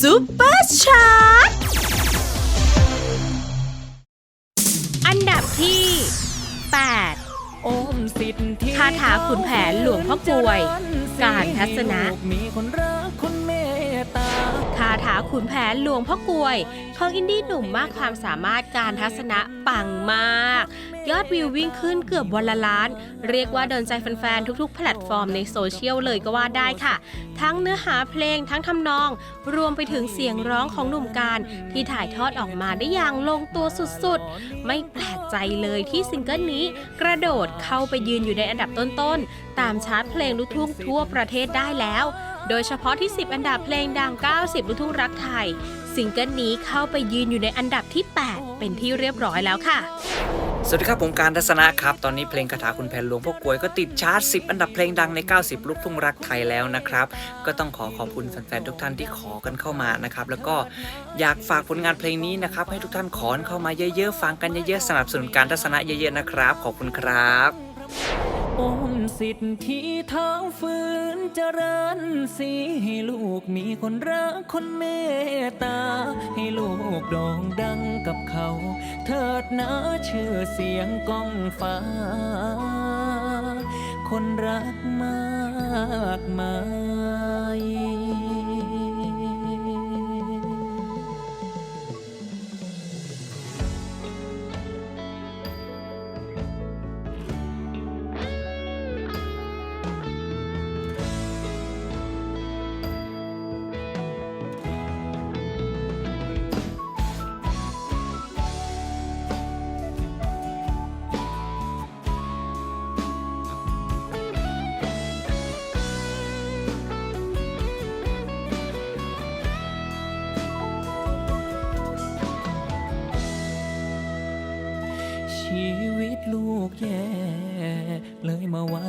ซุปเปอร์ชาร์ตอันดับที่ 8 โอมสิทธิคาถาขุนแผนหลวงพ่อกลวย การทัศนะมีคนรักคนเมตตาคาถาขุนแผนหลวงพ่อกลวยของอินดี้หนุ่มมากความสามารถการทัศนะปังมาก ยอดวิววิ่งขึ้นเกือบวันละล้าน เรียกว่าโดนใจแฟนๆ ทุกๆ แพลตฟอร์มในโซเชียลเลยก็ว่าได้ค่ะ ทั้งเนื้อหาเพลงทั้งทำนอง รวมไปถึงเสียงร้องของหนุ่มการ ที่ถ่ายทอดออกมาได้อย่างลงตัวสุดๆ ไม่แปลกใจเลยที่ซิงเกิลนี้ กระโดดเข้าไปยืนอยู่ในอันดับต้นๆ ตามชาร์ตเพลงลูกทุ่งทั่วประเทศได้แล้ว โดยเฉพาะที่ 10 อันดับเพลงดัง 90 ลูกทุ่งรักไทยซิงเกิลนี้เข้าไปยืนอยู่ในอันดับที่ 8 เป็นที่เรียบร้อยแล้วค่ะ สวัสดีครับผมการทัศนะครับ ตอนนี้เพลงคาถาคุณแผนหลวงพ่อกลวยก็ติดชาร์ต 10 อันดับเพลงดังใน 90 ลูกทุ่งรักไทยแล้วนะครับ ก็ต้องขอขอบคุณแฟนๆทุกท่านที่ขอกันเข้ามานะครับ แล้วก็อยากฝากผลงานเพลงนี้นะครับ ให้ทุกท่านขอนเข้ามาเยอะๆ ฟังกันเยอะๆ สนับสนุนการทัศนะเยอะๆนะครับ ขอบคุณครับอมสิทธิเท้าฝืนเจริญสีให้ลูกมีคนรักคนเมตตา ให้ลูกโด่งดังกับเขา เถิดนะชื่อเสียงก้องฟ้า คนรักมากมาย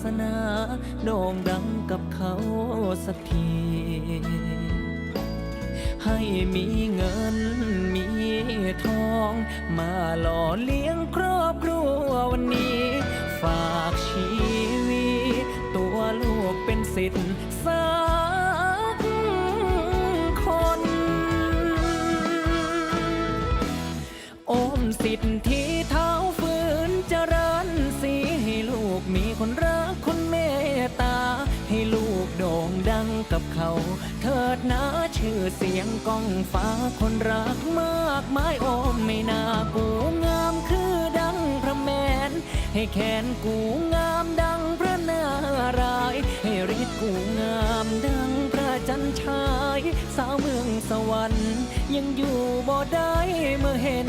สนาโด่งดังกับเขาสักที ให้มีเงินมีทอง มาหล่อเลี้ยงครอบครัววันนี้ ฝากชีวิต ตัวลูกเป็นสิทธิ์สักคนอมสิทธิ์ที่เท้า กับเขา เถิดนะชื่อเสียงก้องฟ้าคนรักมากมายโอมไม่น่ากูงามคือดังพระแมน ให้แขนกูงามดังพระนารายให้ฤทธิ์กูงามดังพระจันทราย สาวเมืองสวรรค์ ยังอยู่บ่ได้เมื่อเห็น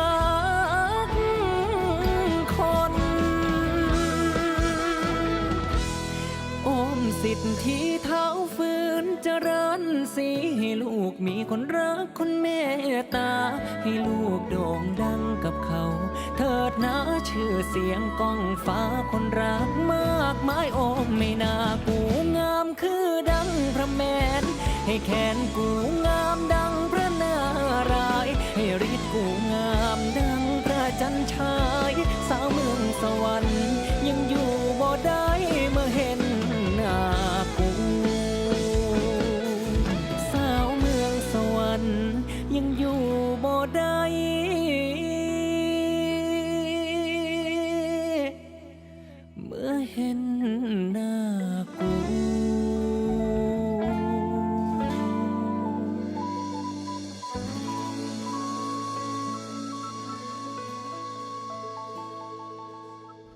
ที่เท้าฟื้นเจริญสีให้ลูกมีคนรักคนเมตตา ให้ลูกโด่งดังกับเขา เถิดนะชื่อเสียงก้องฟ้าคนรักมากมายโอ้ไม่น่ากูงามคือดังพระแมนให้แขนกูงาม เห็นหน้ากู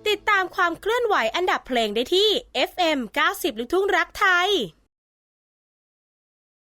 ติดตามความเคลื่อนไหวอันดับเพลงได้ที่ FM 90ลูกทุ่งรักไทย